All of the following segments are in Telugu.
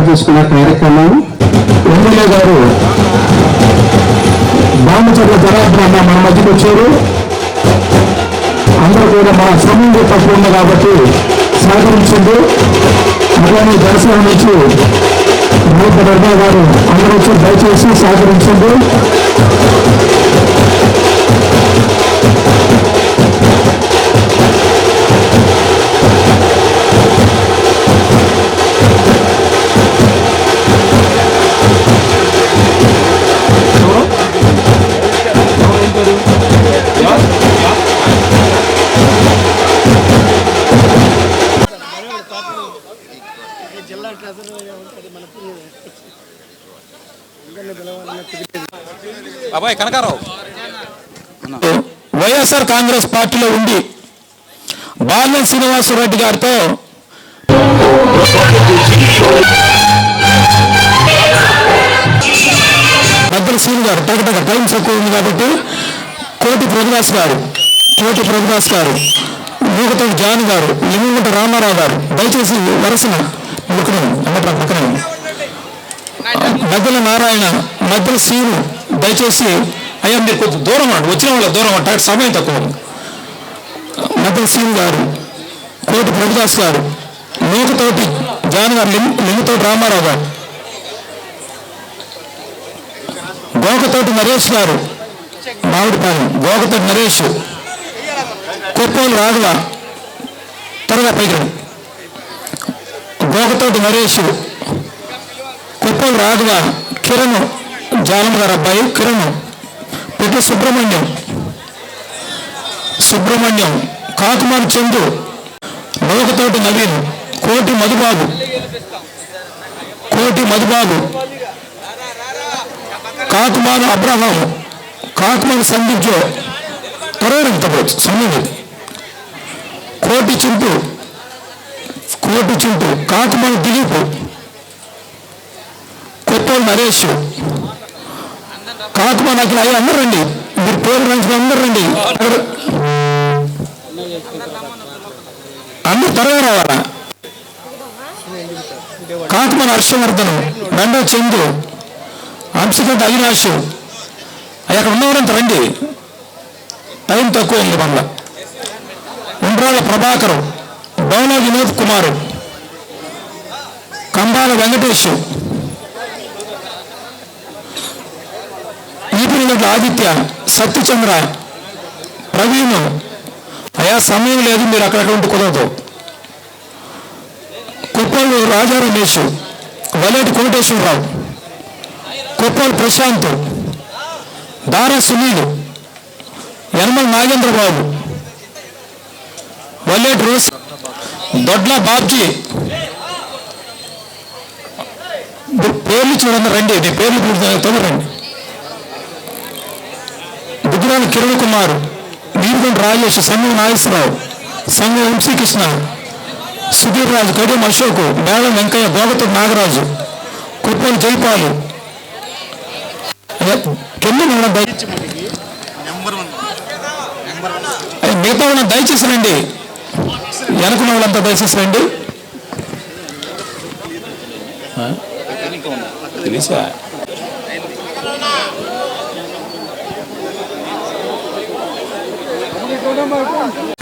ఏర్పాటు చేసుకున్న కార్యక్రమం. ఎమ్మెల్యే గారు బామచర్ల జనార్దన్ మన మధ్యకు వచ్చారు. అందరూ కూడా మన సమయం తక్కువ ఉంది కాబట్టి సహకరించింది అలానే దర్శనం నుంచి మూత గారు అందరూ వచ్చి దయచేసి సహకరించండి. వై కనకారావు. వైఎస్ఆర్ కాంగ్రెస్ పార్టీలో ఉండి బాల్యం శ్రీనివాసరెడ్డి గారితో పెద్దల సీన్ గారు టగటగ టైం తక్కువ ఉంది కాబట్టి కోటి ప్రభుదాస్ గారు కోటి ప్రభుదాస్ గారు మూగతో జాన్ గారు లింగుంట రామారావు గారు దయచేసి వరసన ముక్కడం అమ్మటం పక్కన మధ్యల నారాయణ మధ్యల సీను దయచేసి అయ్యా మీరు కొంచెం దూరం అండి వచ్చిన వాళ్ళ దూరం అంటారు సమయం తక్కువ మదన్ సింగ్ గారు కోటి ప్రభుదాస్ గారు నూకతోటి జాన్ గారు లింగతోటి రామారావు గారు గోకతోటి నరేష్ గారు మామిడిపాలెం గోకతోటి నరేష్ కుప్పలు రాఘవ త్వరగా పైకి గోకతోటి నరేష్ కుప్పలు రాఘవ కిరణ్ జాలం గారు అబ్బాయి కిరణ్. పెద్ద సుబ్రహ్మణ్యం. సుబ్రహ్మణ్యం కాకుమారి చందు లోకతోటి నవీన్ కోటి మధుబాబు. కోటి మధుబాబు. కాకుమాను అబ్రహాం కాకుమాను సంధించో త్వరగా తప్పవచ్చు సమయం కోటి చింపు కోటి చింపు కాకుమాను దిలీప్. కొత్తోళ్ళు నరేష్. కాకుమాను నాకు అయ్యి అందరు రండి. మీరు పేరు రంచుకుని అందరు రండి. అందరు త్వరగా రావాలా? కాకుమాను హర్షవర్ధను దండ చందు అంశగడ్డ అవినాష్ అవి అక్కడ ఉన్నవారంత రండి. టైం తక్కువ ఉంది మనలో ఉండ్రాల ప్రభాకరు బౌల వినోద్ కుమారు కంబాల వెంకటేష్ ఈపినట్ల ఆదిత్య సత్యచంద్ర ప్రవీణ్. అయా సమయం లేదు మీరు అక్కడక్కడ ఉంటే కుదరదు కుప్పలు రాజా రమేష్ వలేటి కోటేశ్వరరావు కుప్పలు ప్రశాంత్ దారా సునీల్ యనమల నాగేంద్రబాబు వల్లేటి రోస్ దొడ్ల బాబ్జీ. పేర్లు చూడండి రండి నీ పేర్లు తొందర రండి. కిరణ్ కుమార్ నీరుగొండ రాజేష్ సంగం నాగేశ్వరరావు సంగం వంశీకృష్ణ సుధీర్ రాజు కడియం అశోక్ మేళం వెంకయ్య గోగతో నాగరాజు కుప్పల్ జైపాలు. కింద మిగతా ఉన్న దయచేసి రండి. వెనుకున్న వాళ్ళంతా దయచేసి రండి. ఆ? తెలుసా?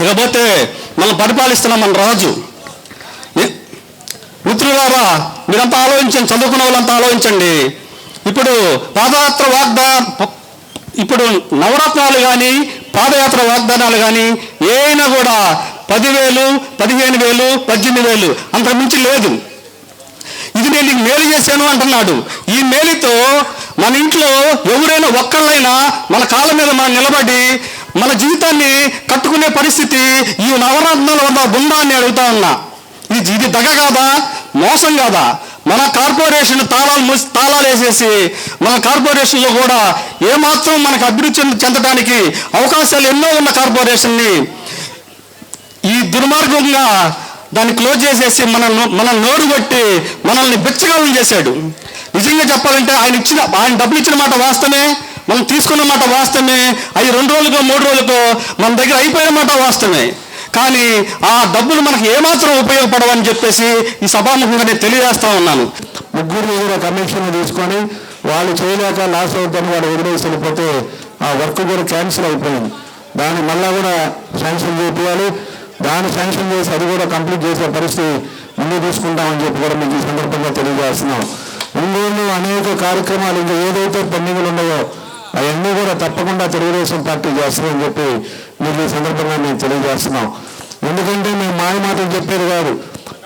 ఇకపోతే మనం పరిపాలిస్తున్న మన రాజు. మిత్రులారా మీరంతా ఆలోచించండి చదువుకున్న వాళ్ళంతా ఆలోచించండి. ఇప్పుడు పాదయాత్ర వాగ్దా ఇప్పుడు నవరత్నాలు కానీ పాదయాత్ర వాగ్దానాలు కానీ ఏమైనా కూడా పదివేలు పదిహేను వేలు పద్దెనిమిది వేలు అంతకుమించి లేదు. ఇది నేను మేలు చేశాను అంటున్నాడు. ఈ మేలుతో మన ఇంట్లో ఎవరైనా ఒక్కళ్ళైనా మన కాళ్ళ మీద మనం నిలబడి మన జీవితాన్ని కట్టుకునే పరిస్థితి ఈ నవరత్నాల వద్ద ఉందా అని అడుగుతా ఉన్నా. ఇది ఇది దగ కాదా? మోసం కాదా? మన కార్పొరేషన్ తాళాలు మూసి తాళాలు వేసేసి మన కార్పొరేషన్లో కూడా ఏమాత్రం మనకు అభివృద్ధి చెందడానికి అవకాశాలు ఎన్నో ఉన్న కార్పొరేషన్ని ఈ దుర్మార్గంగా దాన్ని క్లోజ్ చేసేసి మన మన నోరు కొట్టి మనల్ని బిచ్చగాలం చేశాడు. నిజంగా చెప్పాలంటే ఆయన ఇచ్చిన ఆయన డబ్బులు ఇచ్చిన మాట వాస్తవమే. మనం తీసుకున్న మాట వాస్తవమే. అవి రెండు రోజులకో మూడు రోజులకో మన దగ్గర అయిపోయిన మాట వాస్తవమే. కానీ ఆ డబ్బులు మనకు ఏమాత్రం ఉపయోగపడవని చెప్పేసి ఈ సభాముఖంగా నేను తెలియజేస్తా ఉన్నాను. ముగ్గురు దగ్గర కమిషన్ తీసుకొని వాళ్ళు చేయలేక లాస్ అవుతాను వాడు వదిలేసి వెళ్ళిపోతే ఆ వర్క్ కూడా క్యాన్సిల్ అయిపోయింది. దాన్ని మళ్ళా కూడా శాంక్షన్ చేయాలి దాన్ని శాంక్షన్ చేసి అది కూడా కంప్లీట్ చేసే పరిస్థితి ముందు తీసుకుంటామని చెప్పి కూడా మీకు ఈ సందర్భంగా తెలియజేస్తున్నాం. ఒంగోలు అనేక కార్యక్రమాలు ఇంకా ఏదైతే పెండింగ్లు ఉన్నాయో అవన్నీ కూడా తప్పకుండా తెలుగుదేశం పార్టీ చేస్తుందని చెప్పి మీకు ఈ సందర్భంగా మేము తెలియజేస్తున్నాం. ఎందుకంటే మేము మాయ మాటలు చెప్పేది కాదు.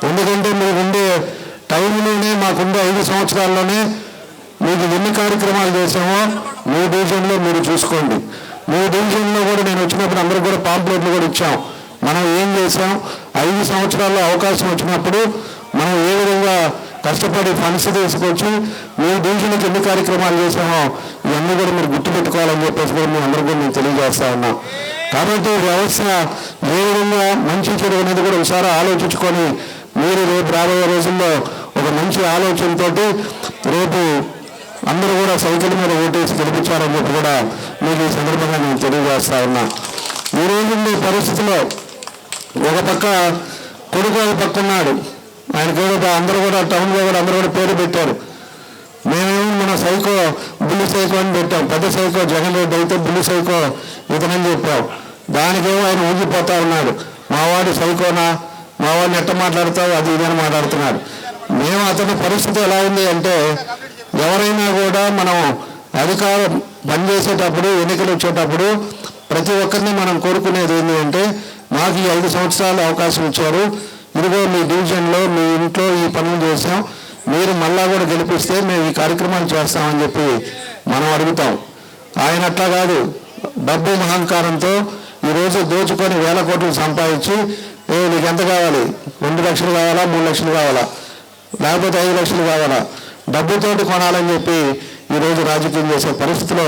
ఎందుకంటే మీకు ఉండే టైంలోనే మాకుండే ఐదు సంవత్సరాల్లోనే మీకు ఎన్ని కార్యక్రమాలు చేసామో మీ డివిజన్లో మీరు చూసుకోండి. మీ డివిజన్లో కూడా నేను వచ్చినప్పుడు అందరికి కూడా పాంప్లెట్లు కూడా ఇచ్చాం. మనం ఏం చేసాం? ఐదు సంవత్సరాల్లో అవకాశం వచ్చినప్పుడు మనం ఏ విధంగా కష్టపడి ఫండ్స్ తీసుకొచ్చి మీ డివిజన్కి ఎన్ని కార్యక్రమాలు చేసామో ఇవన్నీ కూడా మీరు గుర్తుపెట్టుకోవాలని చెప్పేసి కూడా మీ అందరికీ నేను తెలియజేస్తా ఉన్నాం. కాబట్టి వ్యవస్థ ఏ విధంగా మంచి చెడు అనేది కూడా ఒకసారి ఆలోచించుకొని మీరు రేపు రాబోయే రోజుల్లో ఒక మంచి ఆలోచనతోటి రేపు అందరూ కూడా సైకిల్ మీద ఓటేసి గెలిపించారని చెప్పి కూడా మీకు ఈ సందర్భంగా నేను తెలియజేస్తా ఉన్నా. ఈ రోజు పరిస్థితిలో ఒక పక్క కొడుకు ఒక పక్క ఉన్నాడు. ఆయనకి కూడా అందరూ కూడా టౌన్లో కూడా అందరూ కూడా పేరు పెట్టారు. మేమేమో మన సైకో బుల్లి సైకో అని పెట్టాం. పెద్ద సైకో జగన్ రెడ్డి అయితే బుల్లి సైకో ఇతనని చెప్పాం. దానికేమో ఆయన ఊగిపోతా ఉన్నాడు. మావాడు సైకోనా? మావాడిని ఎట్ట మాట్లాడతావు? అది ఇదని మాట్లాడుతున్నాడు. మేము అతని పరిస్థితి ఎలా ఉంది అంటే ఎవరైనా కూడా మనం అధికారం పనిచేసేటప్పుడు ఎన్నికలు వచ్చేటప్పుడు ప్రతి ఒక్కరిని మనం కోరుకునేది ఏంటి అంటే మాకు ఈ ఐదు సంవత్సరాలు అవకాశం ఇచ్చారు. ఇదిగో మీ డివిజన్లో మీ ఇంట్లో ఈ పనులు చేసాం మీరు మళ్ళా కూడా గెలిపిస్తే మేము ఈ కార్యక్రమాలు చేస్తామని చెప్పి మనం అడుగుతాం. ఆయన అట్లా కాదు. డబ్బు మహంకారంతో ఈరోజు దోచుకొని వేల కోట్లు సంపాదించి ఏ నీకు ఎంత కావాలి? రెండు లక్షలు కావాలా? మూడు లక్షలు కావాలా? లేకపోతే ఐదు లక్షలు కావాలా? డబ్బుతోటి కొనాలని చెప్పి ఈరోజు రాజకీయం చేసే పరిస్థితిలో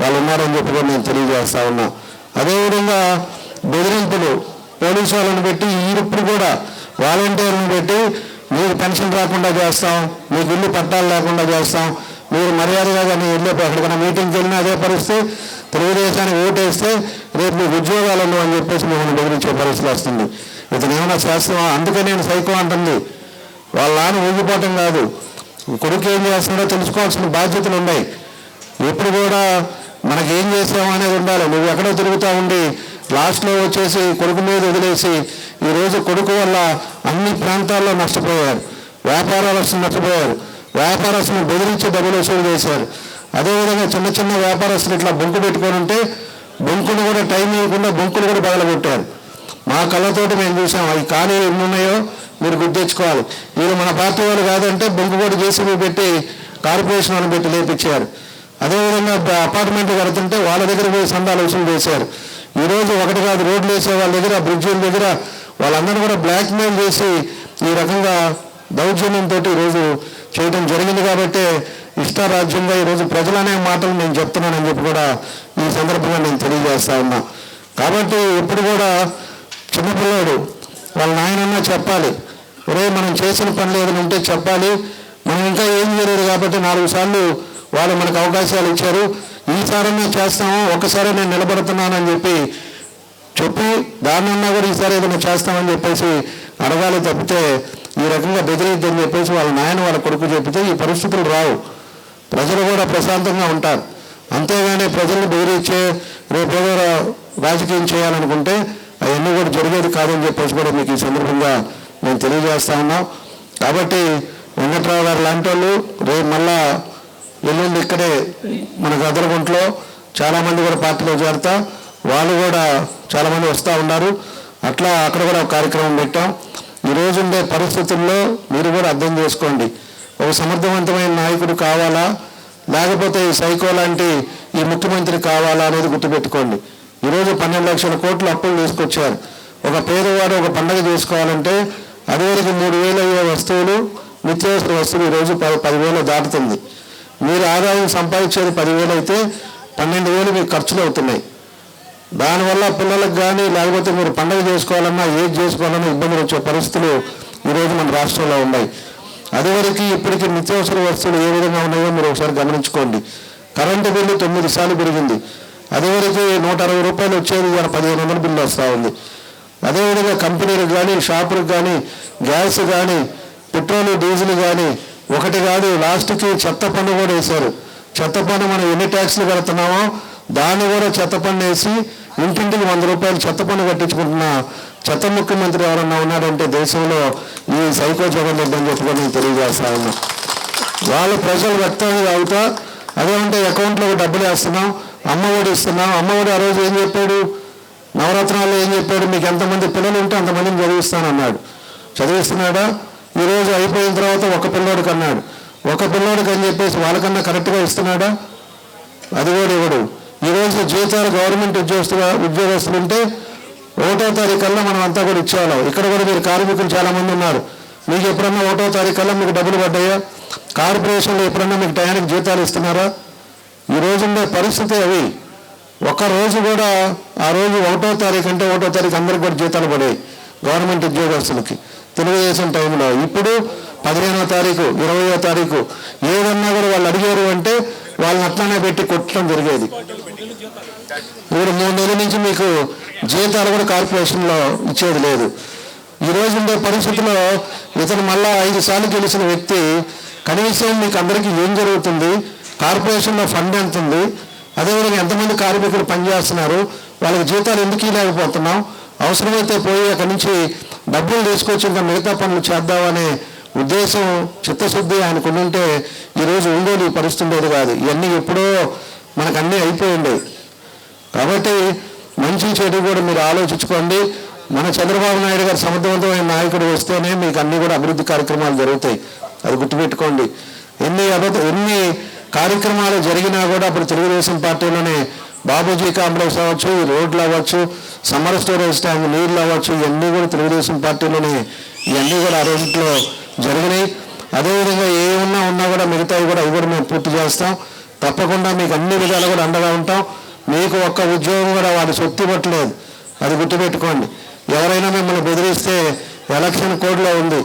వాళ్ళు ఉన్నారని చెప్పి కూడా నేను తెలియజేస్తా ఉన్నా. అదేవిధంగా బెదిరింపులు పోలీసు వాళ్ళని పెట్టి ఇప్పుడు కూడా వాలంటీర్లను పెట్టి మీకు పెన్షన్ రాకుండా చేస్తాం మీకు ఇల్లు పట్టాలు లేకుండా చేస్తాం మీరు మర్యాదగా కానీ వెళ్ళే ఎక్కడికైనా మీటింగ్కి వెళ్ళినా అదే పరిస్థితి. తెలుగుదేశానికి ఓటేస్తే రేపు మీకు ఉద్యోగాలను అని చెప్పేసి మిమ్మల్ని బెదిరించే పరిస్థితి వస్తుంది. ఇతను ఏమైనా శాస్త్రం అందుకే నేను సైకో అంటుంది. వాళ్ళ నాన్న ఊగిపోవటం కాదు. కొడుకు ఏం చేస్తున్నాడో తెలుసుకోవాల్సిన బాధ్యతలు ఉన్నాయి. ఎప్పుడు కూడా మనకి ఏం అనేది ఉండాలి. నువ్వు ఎక్కడో తిరుగుతూ ఉండి లాస్ట్లో వచ్చేసి కొడుకు మీద వదిలేసి ఈరోజు కొడుకు వల్ల అన్ని ప్రాంతాల్లో నష్టపోయారు. వ్యాపారస్తులు నష్టపోయారు. వ్యాపారస్తులను బెదిరించి డబ్బులు వసూలు చేశారు. అదేవిధంగా చిన్న చిన్న వ్యాపారస్తులు ఇట్లా బొంకు పెట్టుకొని ఉంటే బొంకులు కూడా టైం ఇవ్వకుండా బొంకులు కూడా పగలగొట్టారు. మా కళ్ళతోటి మేము చూసాం అవి ఖాళీ ఎన్నున్నాయో మీరు గుర్తించుకోవాలి మీరు మన పార్టీ వాళ్ళు కాదంటే బొంకు కూడా జేసీబీ పెట్టి కార్పొరేషన్ వాళ్ళని పెట్టి లేపించారు. అదేవిధంగా అపార్ట్మెంట్ కడుతుంటే వాళ్ళ దగ్గర పోయి సందాలు వసూలు చేశారు. ఈరోజు ఒకటి కాదు రోడ్లు వేసే వాళ్ళ దగ్గర బ్రిడ్జిల దగ్గర వాళ్ళందరూ కూడా బ్లాక్ మెయిల్ చేసి ఈ రకంగా దౌర్జన్యంతో ఈరోజు చేయడం జరిగింది కాబట్టి ఇష్టారాజ్యంగా ఈరోజు ప్రజలనే మాటలు నేను చెప్తున్నానని చెప్పి కూడా ఈ సందర్భంగా నేను తెలియజేస్తా ఉన్నా. కాబట్టి ఎప్పుడు కూడా చిన్నపిల్లాడు వాళ్ళ నాయనన్నా చెప్పాలి. ఒరే మనం చేసిన పనులు ఏదైనా ఉంటే చెప్పాలి. మనం ఇంకా ఏం చేయలేదు కాబట్టి నాలుగు సార్లు వాళ్ళు మనకు అవకాశాలు ఇచ్చారు. ఈసారి చేస్తాము ఒక్కసారి నేను నిలబడుతున్నానని చెప్పి చెప్పి దాన్నన్నా కూడా ఈసారి ఏదైనా చేస్తామని చెప్పేసి అడగాలి తప్పితే ఈ రకంగా బెదిరిద్దని చెప్పేసి వాళ్ళ నాయన వాళ్ళ కొడుకు చెప్తే ఈ పరిస్థితులు రావు. ప్రజలు కూడా ప్రశాంతంగా ఉంటారు. అంతేగాని ప్రజలను బెదిరించే రేపు రాజకీయం చేయాలనుకుంటే అవన్నీ కూడా జరిగేది కాదని చెప్పేసి కూడా మీకు ఈ సందర్భంగా మేము తెలియజేస్తా ఉన్నాం కాబట్టి వెంకట్రావు గారు లాంటి వాళ్ళు రేపు మళ్ళా ఎల్లుండి ఇక్కడే మన గదరగుంట్లో చాలామంది కూడా పార్టీలో చేరుతా వాళ్ళు కూడా చాలామంది వస్తూ ఉన్నారు. అట్లా అక్కడ కూడా ఒక కార్యక్రమం పెట్టాం. ఈ ఉండే పరిస్థితుల్లో మీరు కూడా అర్థం చేసుకోండి. ఒక సమర్థవంతమైన నాయకుడు కావాలా? లేకపోతే ఈ సైకో లాంటి ఈ ముఖ్యమంత్రి కావాలా అనేది గుర్తుపెట్టుకోండి. ఈరోజు పన్నెండు లక్షల కోట్లు అప్పులు తీసుకొచ్చారు. ఒక పేదవాడు ఒక పండగ చేసుకోవాలంటే అదివరకు మూడు వేలు అయ్యే వస్తువులు నిత్యావసర వస్తువులు ఈరోజు పది పదివేలు దాటుతుంది. మీరు ఆదాయం సంపాదించేది పదివేలు అయితే పన్నెండు వేలు మీకు ఖర్చులు అవుతున్నాయి. దానివల్ల పిల్లలకు కానీ లేకపోతే మీరు పండుగ చేసుకోవాలన్నా ఏది చేసుకోవాలన్నా ఇబ్బందులు వచ్చే పరిస్థితులు ఈరోజు మన రాష్ట్రంలో ఉన్నాయి. అదివరకు ఇప్పటికి నిత్యావసర వస్తువులు ఏ విధంగా ఉన్నాయో మీరు ఒకసారి గమనించుకోండి. కరెంటు బిల్లు తొమ్మిది సార్లు పెరిగింది. అదివరకు నూట అరవై రూపాయలు వచ్చేది ఇవాళ పదిహేను వందల బిల్లు వస్తూ ఉంది. అదేవిధంగా కంపెనీలకు కానీ షాపులకు కానీ గ్యాస్ కానీ పెట్రోల్ డీజిల్ కానీ ఒకటి కాదు లాస్ట్కి చెత్త పన్ను కూడా వేశారు. చెత్త పన్ను మనం ఎన్ని ట్యాక్స్లు కడుతున్నామో దాన్ని కూడా చెత్త పన్ను వేసి ఇంటింటికి వంద రూపాయలు చెత్త పన్ను కట్టించుకుంటున్న. చెత్త ముఖ్యమంత్రి ఎవరన్నా ఉన్నాడంటే దేశంలో ఈ సైకో జగన్ లేదని అని చెప్పి నేను తెలియజేస్తా ఉన్నా. వాళ్ళు ప్రజలు వ్యక్తం అవుతా అదేమంటే అకౌంట్లో డబ్బులు వేస్తున్నాం అమ్మఒడి ఇస్తున్నాం. అమ్మఒడి ఆ రోజు ఏం చెప్పాడు? నవరత్నాల్లో ఏం చెప్పాడు? మీకు ఎంతమంది పిల్లలు ఉంటే అంతమందిని చదివిస్తానన్నాడు. చదివిస్తున్నాడా? ఈరోజు అయిపోయిన తర్వాత ఒక పిల్లోడికి అన్నాడు ఒక పిల్లోడికి అని చెప్పేసి వాళ్ళకన్నా కరెక్ట్గా ఇస్తున్నాడా? అది కూడా ఇవ్వడు. ఈరోజు జీతాలు గవర్నమెంట్ ఉద్యోగస్తులు ఉద్యోగస్తులు ఉంటే ఒకటో తారీఖు కల్లా మనం అంతా కూడా ఇచ్చేవాళ్ళం. ఇక్కడ కూడా మీరు కార్మికులు చాలామంది ఉన్నారు. మీకు ఎప్పుడన్నా ఒకటో తారీఖు కల్లా మీకు డబ్బులు పడ్డాయా? కార్పొరేషన్లో ఎప్పుడన్నా మీకు టయానికి జీతాలు ఇస్తున్నారా? ఈ రోజుండే పరిస్థితి అవి. ఒక్క రోజు కూడా ఆ రోజు ఒకటో తారీఖు అంటే ఒకటో తారీఖు అందరికి కూడా జీతాలు పడాయి గవర్నమెంట్ ఉద్యోగస్తులకి. తెలుగుదేశం టైంలో. ఇప్పుడు పదిహేనో తారీఖు ఇరవయో తారీఖు ఏదన్నా కూడా వాళ్ళు అడిగారు అంటే వాళ్ళని అట్లానే పెట్టి కొట్టడం జరిగేది. ఇప్పుడు మూడు నెలల నుంచి మీకు జీతాలు కూడా కార్పొరేషన్లో ఇచ్చేది లేదు. ఈ రోజు ఉండే పరిస్థితిలో ఇతను మళ్ళా ఐదు సార్లు గెలిచిన వ్యక్తి కనీసం మీకు అందరికీ ఏం జరుగుతుంది? కార్పొరేషన్లో ఫండ్ ఎంత ఉంది? అదేవిధంగా ఎంతమంది కార్మికులు పనిచేస్తున్నారు? వాళ్ళకి జీతాలు ఎందుకు ఇవ్వలేకపోతున్నాం? అవసరమైతే పోయి అక్కడి నుంచి డబ్బులు తీసుకొచ్చి ఇంకా మిగతా పనులు చేద్దామనే ఉద్దేశం చిత్తశుద్ధి ఆయనకు ఈరోజు ఉండేది పరిస్థితి ఉండేది కాదు. ఇవన్నీ ఎప్పుడో మనకు అన్నీ అయిపోయింది కాబట్టి మంచి చెడు కూడా మీరు ఆలోచించుకోండి. మన చంద్రబాబు నాయుడు గారు సమర్థవంతమైన నాయకుడు వస్తేనే మీకు అన్ని కూడా అభివృద్ధి కార్యక్రమాలు జరుగుతాయి. అది గుర్తుపెట్టుకోండి. ఎన్ని అబద్ధ ఎన్ని కార్యక్రమాలు జరిగినా కూడా అప్పుడు తెలుగుదేశం పార్టీలోనే బాబూజీ కాంప్లెక్స్ అవ్వచ్చు రోడ్లు అవ్వచ్చు సమ్మర్ స్టోరేజ్ ట్యాంక్ నీళ్ళు అవ్వచ్చు ఇవన్నీ కూడా తెలుగుదేశం పార్టీలోనే ఇవన్నీ కూడా ఆ రోజుల్లో జరిగినాయి. అదేవిధంగా ఏ ఉన్నా ఉన్నా కూడా మిగతావి కూడా అవి కూడా మేము పూర్తి చేస్తాం. తప్పకుండా మీకు అన్ని విధాలు కూడా అండగా ఉంటాం. మీకు ఒక్క ఉద్యోగం కూడా వాడు సొత్తి ఇవ్వట్లేదు అది గుర్తుపెట్టుకోండి. ఎవరైనా మిమ్మల్ని బెదిరిస్తే ఎలక్షన్ కోడ్లో ఉంది.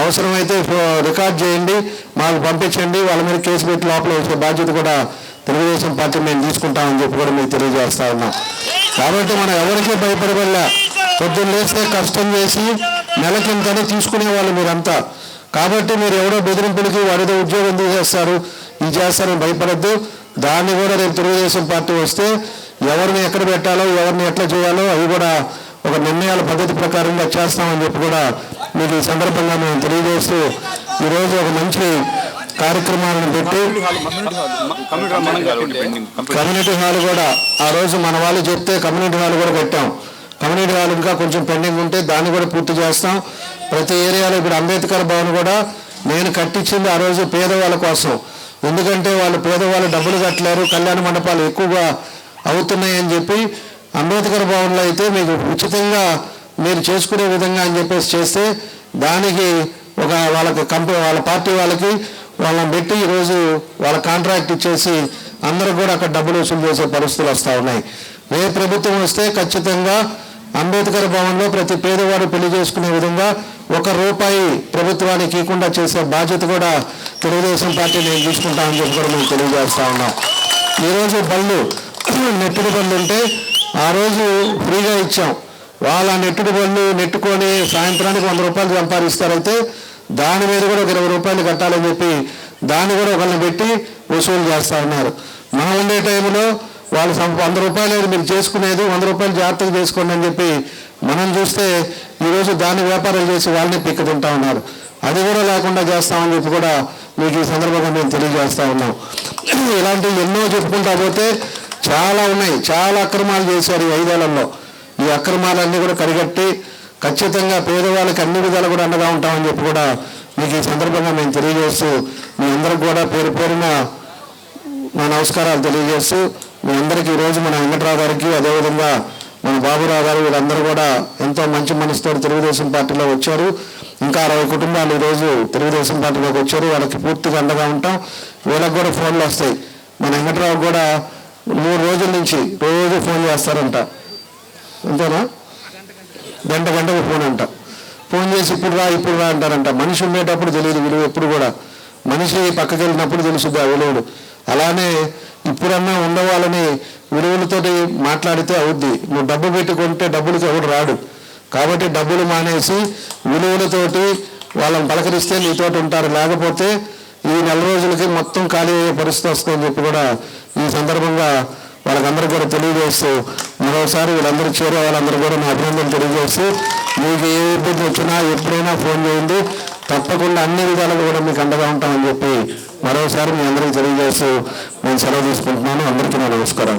అవసరమైతే రికార్డ్ చేయండి మాకు పంపించండి వాళ్ళ మీద కేసు పెట్టి లోపల వేసే బాధ్యత కూడా తెలుగుదేశం పార్టీ మేము తీసుకుంటామని చెప్పి కూడా మీకు తెలియజేస్తా ఉన్నాం. కాబట్టి మనం ఎవరికీ భయపడబడలే పొద్దున్న లేస్తే కష్టం చేసి నెలకింతనే తీసుకునే వాళ్ళు మీరంతా. కాబట్టి మీరు ఎవరో బెదిరింపులకి వాడితో ఉద్యోగం తీసేస్తారు. ఇది చేస్తారని భయపడద్దు. దాన్ని కూడా రేపు తెలుగుదేశం పార్టీ వస్తే ఎవరిని ఎక్కడ పెట్టాలో ఎవరిని ఎట్లా చేయాలో అవి కూడా ఒక నిర్ణయాల పద్ధతి ప్రకారంగా చేస్తామని చెప్పి కూడా మీకు ఈ సందర్భంగా మేము తెలియజేస్తూ ఈరోజు ఒక మంచి కార్యక్రమాలను పెట్టి కమ్యూనిటీ హాల్ కూడా ఆ రోజు మన వాళ్ళు చెప్తే కమ్యూనిటీ హాల్ కూడా పెట్టాం. కమ్యూనిటీ హాల్ ఇంకా కొంచెం పెండింగ్ ఉంటే దాన్ని కూడా పూర్తి చేస్తాం. ప్రతి ఏరియాలో ఇప్పుడు అంబేద్కర్ భవన్ కూడా నేను కట్టించింది ఆ రోజు పేదవాళ్ళ కోసం. ఎందుకంటే వాళ్ళు పేదవాళ్ళు డబ్బులు కట్టలేరు కళ్యాణ మండపాలు ఎక్కువగా అవుతున్నాయని చెప్పి అంబేద్కర్ భవన్లో అయితే మీకు ఉచితంగా మీరు చేసుకునే విధంగా అని చెప్పేసి చేస్తే దానికి ఒక వాళ్ళకి కంపెనీ వాళ్ళ పార్టీ వాళ్ళకి వాళ్ళని పెట్టి ఈరోజు వాళ్ళ కాంట్రాక్ట్ ఇచ్చేసి అందరూ కూడా అక్కడ డబ్బులు వసూలు చేసే పరిస్థితులు వస్తూ ఉన్నాయి. ఏ ప్రభుత్వం వస్తే ఖచ్చితంగా అంబేద్కర్ భవన్లో ప్రతి పేదవాడు పెళ్ళి చేసుకునే విధంగా ఒక రూపాయి ప్రభుత్వానికి ఇవ్వకుండా చేసే బాధ్యత కూడా తెలుగుదేశం పార్టీ నేను తీసుకుంటామని చెప్పి కూడా మేము తెలియజేస్తా ఉన్నాం. ఈరోజు బళ్ళు నెట్టుడు బళ్ళు ఉంటే ఆ రోజు ఫ్రీగా ఇచ్చాం. వాళ్ళ నెట్టుడు బళ్ళు నెట్టుకొని సాయంత్రానికి వంద రూపాయలు సంపాదిస్తారైతే దాని మీద కూడా ఒక ఇరవై రూపాయలు కట్టాలని చెప్పి దాన్ని కూడా ఒకళ్ళని పెట్టి వసూలు చేస్తా ఉన్నారు. మనం ఉండే టైంలో వాళ్ళు వంద రూపాయలు ఏది మీరు చేసుకునేది వంద రూపాయలు జాగ్రత్తగా చేసుకోండి అని చెప్పి మనం చూస్తే ఈరోజు దాన్ని వ్యాపారాలు చేసి వాళ్ళని పిక్క తింటా ఉన్నారు. అది కూడా లేకుండా చేస్తామని చెప్పి కూడా మీకు ఈ సందర్భంగా మేము తెలియజేస్తూ ఉన్నాం. ఇలాంటివి ఎన్నో చెప్పుకుంటా పోతే చాలా ఉన్నాయి. చాలా అక్రమాలు చేశారు ఈ ఐదేళ్ళలో. ఈ అక్రమాలన్నీ కూడా కరిగట్టి ఖచ్చితంగా పేదవాళ్ళకి అన్ని విధాలు కూడా అండగా ఉంటామని చెప్పి కూడా మీకు ఈ సందర్భంగా మేము తెలియజేస్తూ మీ అందరికి కూడా పేరు పేరున మా నమస్కారాలు తెలియజేస్తూ మీ అందరికీ ఈరోజు మన వెంకట్రావు గారికి అదేవిధంగా మన బాబురావు గారు వీళ్ళందరూ కూడా ఎంతో మంచి మనసుతో తెలుగుదేశం పార్టీలో వచ్చారు. ఇంకా అరవై కుటుంబాలు ఈరోజు తెలుగుదేశం పార్టీలోకి వచ్చారు. వాళ్ళకి పూర్తిగా అండగా ఉంటాం. వీళ్ళకి కూడా ఫోన్లు వస్తాయి. మన వెంకట్రావు కూడా మూడు రోజుల నుంచి రోజు ఫోన్ చేస్తారంట. అంతేనా? గంట గంటకు ఫోన్ అంట. ఫోన్ చేసి ఇప్పుడు రా ఇప్పుడు రా అంటారంట. మనిషి ఉండేటప్పుడు తెలియదు విలువ ఎప్పుడు కూడా. మనిషి పక్కకి వెళ్ళినప్పుడు తెలుసుద్ది ఆ విలువలు. అలానే ఇప్పుడన్నా ఉండవాలని విలువలతో విలువలతోటి మాట్లాడితే అవుద్ది. నువ్వు డబ్బు పెట్టుకుంటే డబ్బులకి ఎవడు రాడు. కాబట్టి డబ్బులు మానేసి విలువలతోటి వాళ్ళని పలకరిస్తే నీతో ఉంటారు. లేకపోతే ఈ నెల రోజులకి మొత్తం ఖాళీ అయ్యే పరిస్థితి వస్తుందని చెప్పి కూడా ఈ సందర్భంగా వాళ్ళకందరికీ కూడా తెలియజేస్తూ మరోసారి వీళ్ళందరూ చేరే వాళ్ళందరూ కూడా నా అభినందనలు తెలియజేస్తూ మీకు ఏ ఇబ్బంది వచ్చినా ఎప్పుడైనా ఫోన్ చేయండి. తప్పకుండా అన్ని విధాలుగా కూడా మీకు అండగా ఉంటామని చెప్పి మరోసారి మీ అందరికీ తెలియజేస్తూ నేను సెలవు తీసుకుంటున్నాను. అందరికీ నా నమస్కారం